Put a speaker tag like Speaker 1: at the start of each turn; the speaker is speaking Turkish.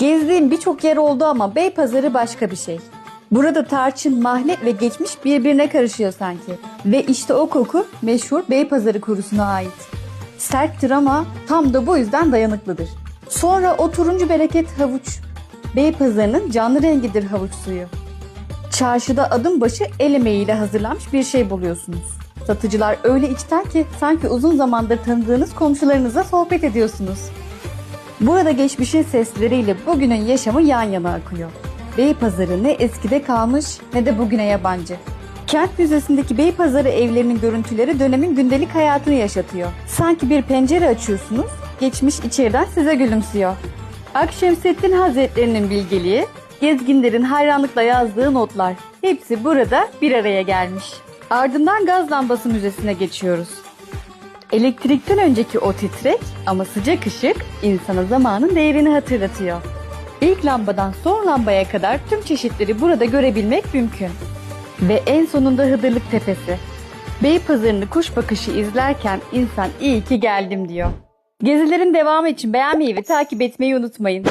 Speaker 1: Gezdiğim birçok yer oldu ama Beypazarı başka bir şey. Burada tarçın, mahle ve geçmiş birbirine karışıyor sanki. Ve işte o koku meşhur Beypazarı kurusuna ait. Serttir ama tam da bu yüzden dayanıklıdır. Sonra o turuncu bereket havuç. Beypazarı'nın canlı rengidir havuç suyu. Çarşıda adım başı el emeğiyle hazırlanmış bir şey buluyorsunuz. Satıcılar öyle içten ki sanki uzun zamandır tanıdığınız komşularınızla sohbet ediyorsunuz. Burada geçmişin sesleriyle bugünün yaşamı yan yana akıyor. Beypazarı ne eskide kalmış ne de bugüne yabancı. Kent Müzesi'ndeki Beypazarı evlerinin görüntüleri dönemin gündelik hayatını yaşatıyor. Sanki bir pencere açıyorsunuz, geçmiş içeriden size gülümsüyor. Akşemseddin Hazretleri'nin bilgeliği, gezginlerin hayranlıkla yazdığı notlar. Hepsi burada bir araya gelmiş. Ardından Gaz Lambası Müzesi'ne geçiyoruz. Elektrikten önceki o titrek ama sıcak ışık insana zamanın değerini hatırlatıyor. İlk lambadan son lambaya kadar tüm çeşitleri burada görebilmek mümkün. Ve en sonunda Hıdırlık Tepesi. Beypazarı'nı kuş bakışı izlerken insan iyi ki geldim diyor. Gezilerin devamı için beğenmeyi ve takip etmeyi unutmayın.